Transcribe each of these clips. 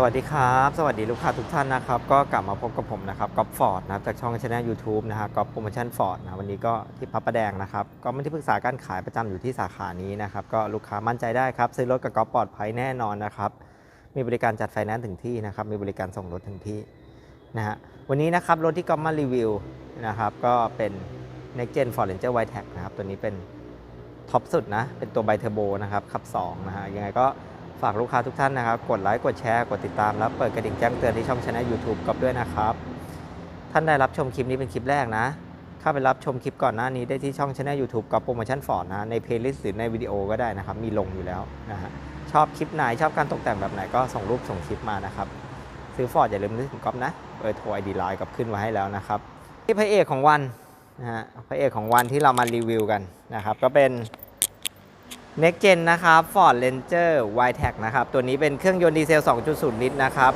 สวัสดีครับ สวัสดีลูกค้าทุกท่านนะครับ ก็กลับมาพบกับผมนะครับก๊อฟฟอร์ดนะครับจากช่องช anel YouTube นะฮะก๊อฟโปรโมชั่นฟอร์ดนะวันนี้ก็ที่พับประแดงนะครับ ก็ไม่ที่ปรึกษาการขายประจำอยู่ที่สาขานี้นะครับ ก็ลูกค้ามั่นใจได้ครับ ซื้อรถกับก๊อฟปลอดภัยแน่นอนนะครับ มีบริการจัดไฟแนนซ์ถึงที่นะครับ มีบริการส่งรถถึงที่นะฮะวันนี้นะครับรถที่ก๊อฟมารีวิวนะครับก็เป็น Next Gen Ford Ranger Wide Tech นะครับตัวนี้เป็นท็อปสุดนะเป็นตัวไบเทอร์โบนะครับขับ2นะฮะยังไงก็ ฝากลูกค้าทุกท่านนะครับ กดไลค์ กดแชร์ กดติดตาม แล้วเปิดกระดิ่งแจ้งเตือนที่ช่องช anel YouTube กับด้วยนะครับ ท่านได้รับชมคลิปนี้เป็นคลิปแรกนะ เข้าไปรับชมคลิปก่อนหน้านี้ได้ที่ช่องช anel YouTube กับโปรโมชั่นฟอร์ดนะ ในเพลย์ลิสต์หรือในวิดีโอก็ได้นะครับ มีลงอยู่แล้วนะฮะ ชอบคลิปไหน ชอบการตกแต่งแบบไหนก็ส่งรูปส่งคลิปมานะครับ ซื้อฟอร์ดอย่าลืมนึกถึงก๊อฟนะเบอร์โทรไอดีไลน์กับขึ้นไว้ให้แล้วนะครับที่พระเอกของวันนะฮะ พระเอกของวันที่เรามารีวิวกันนะครับ ก็เป็น Next Gen นะครับ Ford Ranger y t e c นะครับ ตัวนี้เป็นเครื่องยนต์ดีเซล 2.0 ลิตรนะครับ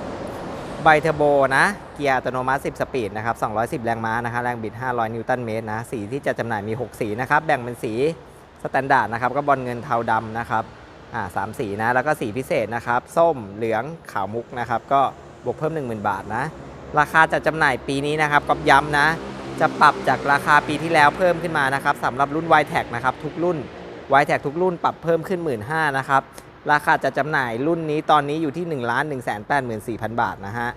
ไบเทอร์โบนะ เกียร์อัตโนมัติ 10 สปีดนะครับ 210 แรงม้านะฮะแรงบิด 500 นิวตันเมตรนะ สีที่จะจำหน่ายมี 6 สีนะครับ แบ่งเป็นสีสแตนดาร์ดนะครับ ก็บอลเงินเทาดำนะครับ อ่าสามสีนะ แล้วก็สีพิเศษนะครับ ส้ม เหลือง ขาวมุกนะครับ ก็บวกเพิ่ม 10,000 บาทนะ ราคาจะจำหน่ายปีนี้นะครับก็ย้ำนะ จะปรับจากราคาปีที่แล้วเพิ่มขึ้นมานะครับสำหรับรุ่น y t e c นะครับ ทุกรุ่น y t e c ทุกรุ่นปรับเพิ่มขึ้น 1 5ื่นนะครับ ราคาจะจำหน่ายรุ่นนี้ตอนนี้อยู่ที่ 1 1 8 4 0 0 0 บาทนะฮะ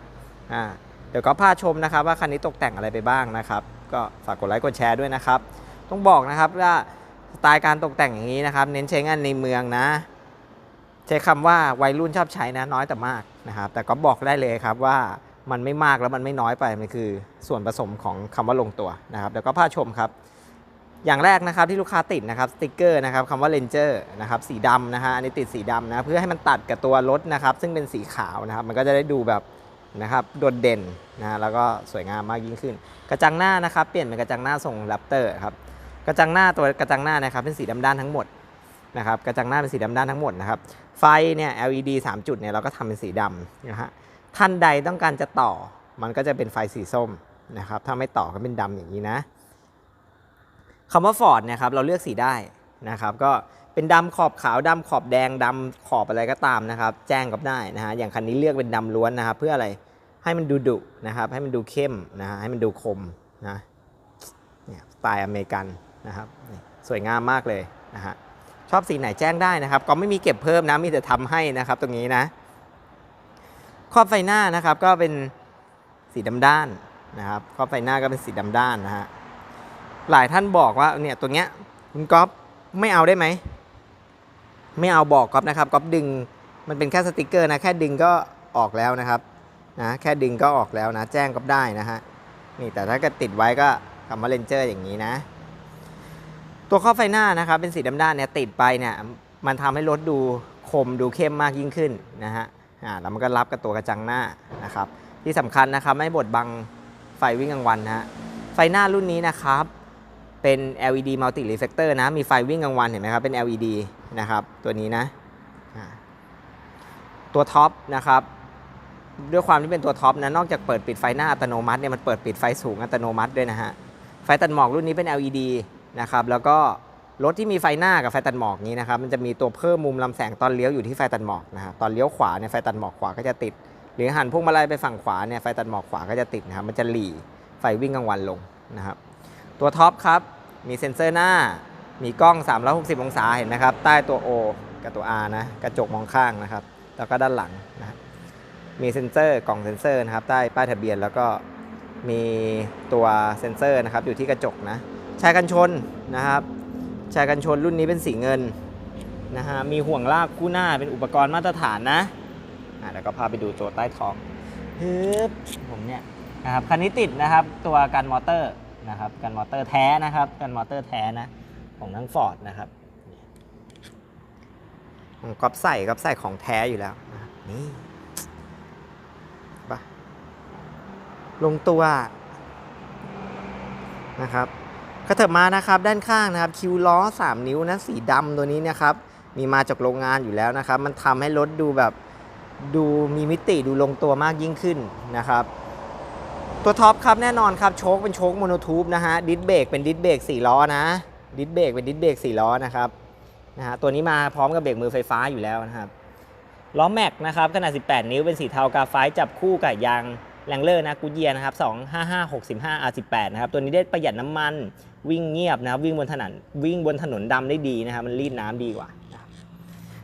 อ่าเดี๋ยวก็พาชมนะครับว่าคันนี้ตกแต่งอะไรไปบ้างนะครับ ก็ฝากกดไลค์กดแชร์ด้วยนะครับ ต้องบอกนะครับว่าสไตล์การตกแต่งอย่างนี้นะครับ เน้นใช้งานในเมืองนะ ใช้คำว่าวัยรุ่นชอบใช้นะน้อยแต่มากนะครับ แต่ก็บอกได้เลยครับว่ามันไม่มากแล้วมันไม่น้อยไปมันคือ ส่วนผสมของคำว่าลงตัวนะครับเดี๋ยวก็พาชมครับ อย่างแรกนะครับที่ลูกค้าติดนะครับสติกเกอร์นะครับคำว่า Ranger นะครับสีดำนะฮะอันนี้ติดสีดำนะเพื่อให้มันตัดกับตัวรถนะครับ ซึ่งเป็นสีขาวนะครับ มันก็จะได้ดูแบบนะครับโดดเด่นนะฮะแล้วก็สวยงามมากยิ่งขึ้น กระจังหน้านะครับเปลี่ยนเป็นกระจังหน้าทรงแรปเตอร์ครับกระจังหน้าตัวกระจังหน้านะครับเป็นสีดำด้านทั้งหมดนะครับกระจังหน้าเป็นสีดำด้านทั้งหมดนะครับไฟเนี่ย LED 3 จุดเนี่ยเราก็ทำเป็นสีดำนะฮะท่านใดต้องการจะต่อมันก็จะเป็นไฟสีส้มนะครับถ้าไม่ต่อก็เป็นดำอย่างนี้นะ คำว่า Ford เนี่ยครับเราเลือกสีได้นะครับ ก็เป็นดำขอบขาวดำขอบแดงดำขอบอะไรก็ตามนะครับ แจ้งกับได้นะฮะอย่างคันนี้เลือกเป็นดำล้วนนะครับ เพื่ออะไรให้มันดูดุนะครับ ให้มันดูเข้มนะฮะให้มันดูคมนะเนี่ยสไตล์อเมริกันนะครับสวยงามมากเลยนะฮะชอบสีไหนแจ้งได้นะครับ ก็ไม่มีเก็บเพิ่มนะมีแต่ทำให้นะครับ ตรงนี้นะครอบไฟหน้านะครับก็เป็นสีดำด้านนะครับครอบไฟหน้าก็เป็นสีดำด้านนะฮะ หลายท่านบอกว่าเนี่ยตัวเนี้ยคุณก๊อฟไม่เอาได้ไหม ไม่เอาบอกก๊อฟนะครับก๊อฟดึงมันเป็นแค่สติกเกอร์นะแค่ดึงก็ออกแล้วนะครับนะแค่ดึงก็ออกแล้วนะ แจ้งก๊อฟได้นะฮะนี่แต่ถ้าเกิดติดไว้ก็คำว่าเลนเจอร์อย่างนี้นะ ตัวครอบไฟหน้านะครับเป็นสีดำด้านเนี่ยติดไปเนี่ยมันทำให้รถดูคมดูเข้มมากยิ่งขึ้นนะฮะอ่าแล้วมันก็รับกับตัวกระจังหน้านะครับที่สำคัญนะครับไม่บดบังไฟวิ่งกลางวันนะฮะไฟหน้ารุ่นนี้นะครับ เป็น LED multi reflector นะ มีไฟวิ่งกลางวันเห็นไหมครับ เป็น LED นะครับ ตัวนี้นะ ตัวท็อปนะครับ ด้วยความที่เป็นตัวท็อปนะ นอกจากเปิดปิดไฟหน้าอัตโนมัติเนี่ย มันเปิดปิดไฟสูงอัตโนมัติด้วยนะฮะ ไฟตัดหมอกรุ่นนี้เป็น LED นะครับ แล้วก็รถที่มีไฟหน้ากับไฟตัดหมอกนี้นะครับ มันจะมีตัวเพิ่มมุมลำแสงตอนเลี้ยวอยู่ที่ไฟตัดหมอกนะครับ ตอนเลี้ยวขวาเนี่ยไฟตัดหมอกขวาก็จะติด หรือหันพวงมาลัยไปฝั่งขวาเนี่ยไฟตัดหมอกขวาก็จะติดนะครับ มันจะหลีไฟวิ่งกลางวันลงนะครับ ตัวท็อปครับ มีเซ็นเซอร์หน้า มีกล้อง 360 องศาเห็นไหมครับ ใต้ตัว O กับตัว R นะ กระจกมองข้างนะครับ แล้วก็ด้านหลังนะมีเซ็นเซอร์กล่องเซ็นเซอร์นะครับ ใต้ป้ายทะเบียนแล้วก็มีตัวเซ็นเซอร์นะครับ อยู่ที่กระจกนะชายกันชนนะครับชายกันชนรุ่นนี้เป็นสีเงินนะฮะ มีห่วงลากคู่หน้าเป็นอุปกรณ์มาตรฐานนะอะแล้วก็พาไปดูตัวใต้ท้องฮึบผมเนี่ยนะครับคันนี้ติดนะครับ ตัวกันมอเตอร์ นะครับ กันมอเตอร์แท้นะครับ กันมอเตอร์แท้นะของทั้งฟอร์ดนะครับก๊อฟใส่ก๊อฟใส่ของแท้อยู่แล้ว นี่ปะลงตัวนะครับกระเถิบมานะครับด้านข้างนะครับ คิวล้อ 3 นิ้วนะสีดำตัวนี้นะครับ มีมาจากโรงงานอยู่แล้วนะครับ มันทำให้รถดูแบบดูมีมิติดูลงตัวมากยิ่งขึ้นนะครับ ตัวท็อปครับแน่นอนครับโชคเป็นโชคโมโนทูบนะฮะดิสเบรกเป็นดิสเบรก4ล้อนะดิสเบรกเป็นดิสเบรก4ล้อนะครับนะฮะตัวนี้มาพร้อมกับเบรกมือไฟฟ้าอยู่แล้วนะครับล้อแม็กนะครับขนาด 18 นิ้วเป็นสีเทากาไฟจับคู่กับยางแรงเลอร์นะกูเยียนะครับ 255 65 R18 นะครับ ตัวนี้ได้ประหยัดน้ำมันวิ่งเงียบนะครับวิ่งบนถนนวิ่งบนถนนดำได้ดีนะครับ มันรีดน้ำดีกว่า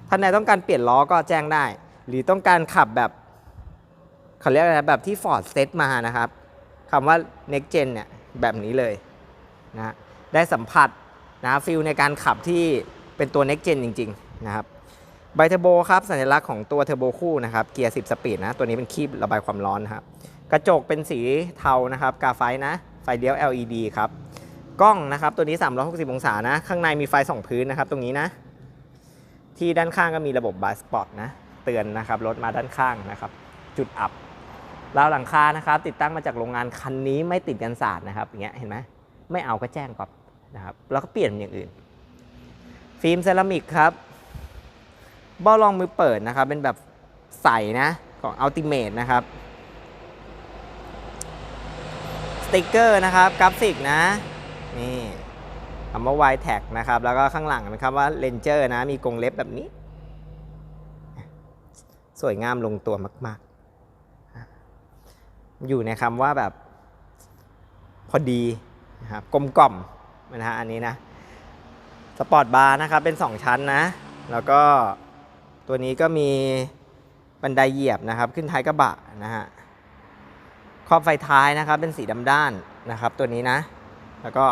ท่านใดต้องการเปลี่ยนล้อก็แจ้งได้ หรือต้องการขับแบบเขาเรียกอะไรแบบที่ Ford เซตมานะครับ คำว่า next gen เนี่ยแบบนี้เลยนะฮะได้สัมผัสนะฟิลในการขับที่เป็นตัว next gen จริงๆนะครับไบเทอร์โบครับสัญลักษณ์ของตัวเทอร์โบคู่นะครับเกียร์10 สปีดนะตัวนี้เป็นคีบระบายความร้อนนะครับกระจกเป็นสีเทานะครับกาไฟนะไฟเลี้ยว LED ครับกล้องนะครับตัวนี้ 360 องศานะ ข้างในมีไฟส่องพื้นนะครับ ตรงนี้นะ ที่ด้านข้างก็มีระบบบาสปอร์ตนะ เตือนนะครับรถมาด้านข้างนะครับ จุดอับ ราวหลังคานะครับ ติดตั้งมาจากโรงงานคันนี้ไม่ติดกันศาสตร์นะครับอย่างเงี้ยเห็นไหมไม่เอาก็แจ้งก่อนนะครับแล้วก็เปลี่ยนเป็นอย่างอื่น ฟิล์มเซรามิกครับเบ้ารองมือเปิดนะครับ เป็นแบบใสนะของอัลติเม e นะครับสติกเกอร์นะครับกราฟิกนะนี่คำว่า y t a g นะครับ แล้วก็ข้างหลังเป็นคำว่า Ranger นะ มีกรงเล็บแบบนี้ สวยงามลงตัวมาก ๆ อยู่ในคำว่าแบบพอดีนะครับกลมกล่อมนะฮะอันนี้นะสปอร์ตบาร์นะครับเป็น 2 ชั้นนะ แล้วก็ตัวนี้ก็มีบันไดเหยียบนะครับ ขึ้นท้ายกระบะนะฮะขอบไฟท้ายนะครับเป็นสีดำด้านนะครับ ตัวนี้นะ แล้วก็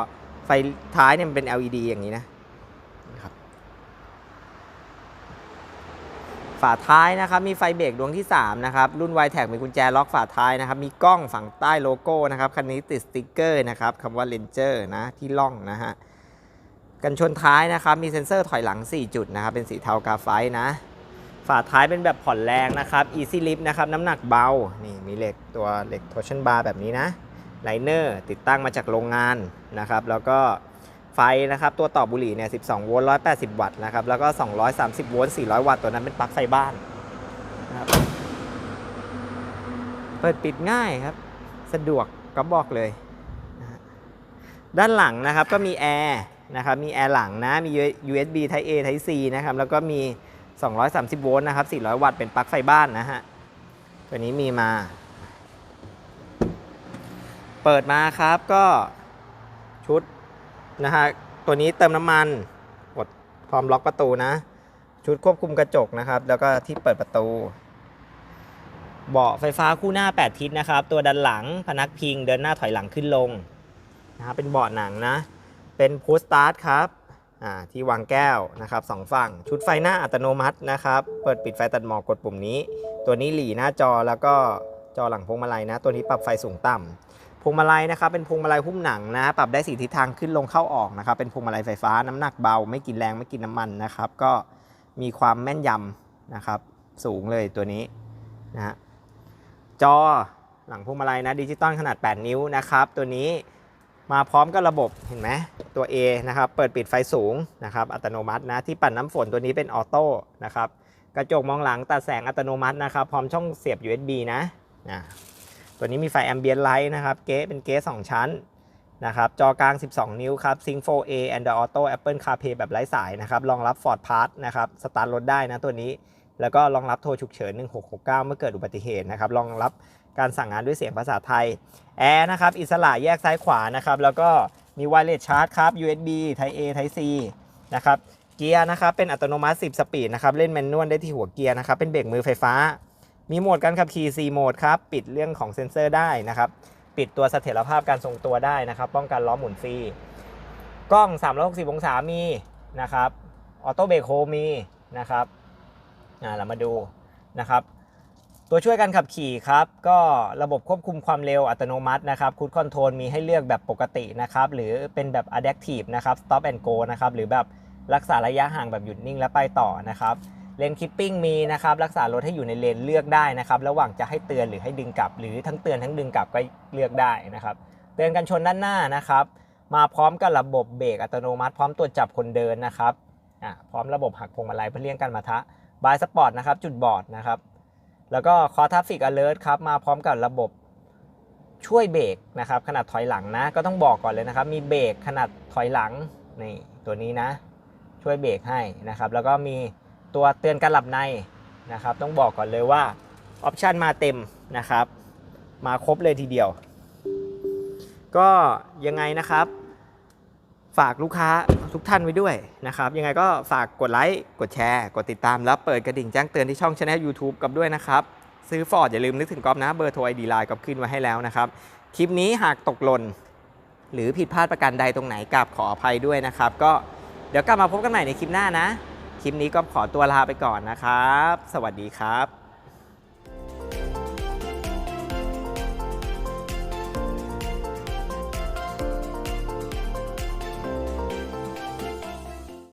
ไฟท้ายเนี่ยเป็น LED อย่างนี้นะนะครับ ฝาท้ายนะครับมีไฟเบรกดวงที่3นะครับรุ่น y t a g มีกุญแจล็อกฝาท้ายนะครับมีกล้องฝั่งใต้โลโก้นะครับคันนี้ติดสติกเกอร์นะครับคำว่า Ranger นะที่ล่องนะฮะกันชนท้ายนะครับมีเซ็นเซอร์ถอยหลัง 4 จุดนะครับเป็นสีเทากาไฟนะ ฝาท้ายเป็นแบบผ่อนแรงนะครับ Easy Lift นะครับน้ำหนักเบา นี่มีเหล็กตัวเหล็ก torsion bar แบบนี้นะไลเนอร์ติดตั้งมาจากโรงงานนะครับแล้วก็ ไฟนะครับ ตัวต่อบุหรี่เนี่ย 12 โวลต์ 180 วัตต์นะครับ แล้วก็ 230 โวลต์ 400 วัตต์ ตัวนั้นเป็นปลั๊กไฟบ้านนะครับ เปิดปิดง่ายครับ สะดวกก็บอกเลย ด้านหลังนะครับก็มีแอร์นะครับ มีแอร์หลังนะ มี USB Type A Type C นะครับ แล้วก็มี 230 โวลต์นะครับ 400 วัตต์ เป็นปลั๊กไฟบ้านนะฮะ ตัวนี้มีมา เปิดมาครับก็ชุด นะฮะตัวนี้เติมน้ำมันกดพร้อมล็อกประตูนะ ชุดควบคุมกระจกนะครับ แล้วก็ที่เปิดประตู เบาะไฟฟ้าคู่หน้า 8 ทิศนะครับ ตัวดันหลังพนักพิงเดินหน้าถอยหลังขึ้นลงนะครับเป็นเบาะหนังนะ เป็นพุชสตาร์ทครับอ่าที่วางแก้วนะครับสองฝั่ง ชุดไฟหน้าอัตโนมัตินะครับ เปิดปิดไฟตัดหมอกกดปุ่มนี้ ตัวนี้หลีหน้าจอแล้วก็จอหลังพวงมาลัยนะ ตัวนี้ปรับไฟสูงต่ำ พวงมาลัยนะครับเป็นพวงมาลัยหุ้มหนังนะปรับได้สีทิศทางขึ้นลงเข้าออกนะครับเป็นพวงมาลัยไฟฟ้าน้ำหนักเบา ไม่กินแรงไม่กินน้ำมันนะครับ ก็มีความแม่นยำนะครับสูงเลยตัวนี้นะฮะจอหลังพวงมาลัยนะดิจิตอลขนาด 8 นิ้วนะครับ ตัวนี้มาพร้อมกับระบบเห็นไหมตัว A นะครับเปิดปิดไฟสูงนะครับอัตโนมัตินะที่ปั่นน้ำฝนตัวนี้เป็นออโต้นะครับกระจกมองหลังตัดแสงอัตโนมัตินะครับ พร้อมช่องเสียบ USB นะนะ ตัวนี้มีไฟแอมเบียนไลท์นะครับ เก๊เป็นเก๊2ชั้นนะครับ จอกลาง 12 นิ้วครับ Sync 4A Android Auto Apple CarPlay แบบไร้สายนะครับ รองรับ Ford Pass นะครับ สตาร์ทรถได้นะตัวนี้ แล้วก็รองรับโทรฉุกเฉิน 1669 เมื่อเกิดอุบัติเหตุนะครับ รองรับการสั่งงานด้วยเสียงภาษาไทย แอร์นะครับ อิสระแยกซ้ายขวานะครับ แล้วก็มี wireless charge ครับ USB Type A Type C นะครับ เกียร์นะครับ เป็นอัตโนมัติ 10 สปีดนะครับ เล่นแมนนวลได้ที่หัวเกียร์นะครับ เป็นเบรกมือไฟฟ้า มีโหมดการขับขี่ 4 โหมดครับ ปิดเรื่องของเซ็นเซอร์ได้นะครับ ปิดตัวเสถียรภาพการทรงตัวได้นะครับ ป้องกันล้อหมุนฟรี กล้อง 360 องศามีนะครับ ออโต้เบรกโฮมีนะครับ อ่า เรามาดูนะครับ ตัวช่วยการขับขี่ครับ ก็ระบบควบคุมความเร็วอัตโนมัตินะครับคูดคอนโทรลมีให้เลือกแบบปกตินะครับ หรือเป็นแบบ adaptive นะครับ stop and go นะครับ หรือแบบรักษาระยะห่างแบบหยุดนิ่งและไปต่อนะครับ เลนคิปปิ้งมีนะครับรักษารถให้อยู่ในเลนเลือกได้นะครับระหว่างจะให้เตือนหรือให้ดึงกลับ หรือทั้งเตือนทั้งดึงกลับก็เลือกได้นะครับเตือนกันชนด้านหน้านะครับ มาพร้อมกับระบบเบรกอัตโนมัติ พร้อมตรวจจับคนเดินนะครับอ่าพร้อมระบบหักพวงมาลัยเพื่อเลี่ยงการมาทะบายสปอร์ตนะครับจุดบอดนะครับแล้วก็คอทัฟฟิกอเลิร์ครับมาพร้อมกับระบบช่วยเบรกนะครับขนาดถอยหลังนะก็ต้องบอกก่อนเลยนะครับ มีเบรกขนาดถอยหลังนี่ตัวนี้นะ ช่วยเบรกให้นะครับ แล้วก็มี ตัวเตือนการหลับในนะครับ ต้องบอกก่อนเลยว่าออปชันมาเต็มนะครับ มาครบเลยทีเดียว ก็ยังไงนะครับ ฝากลูกค้าทุกท่านไว้ด้วยนะครับ ยังไงก็ฝากกดไลค์กดแชร์ กดติดตามแล้วเปิดกระดิ่งแจ้งเตือนที่ช่องช anel YouTube กับด้วยนะครับ ซื้อฟอร์ดอย่าลืมนึกถึงก๊อฟนะเบอร์โทรไอดีไลน์ก๊อฟขึ้นไว้ให้แล้วนะครับ คลิปนี้หากตกหล่นหรือผิดพลาดประการใดตรงไหนกราบขออภัยด้วยนะครับ ก็เดี๋ยวกลับมาพบกันใหม่ในคลิปหน้านะ คลิปนี้ก็ขอตัวลาไปก่อนนะครับ สวัสดีครับ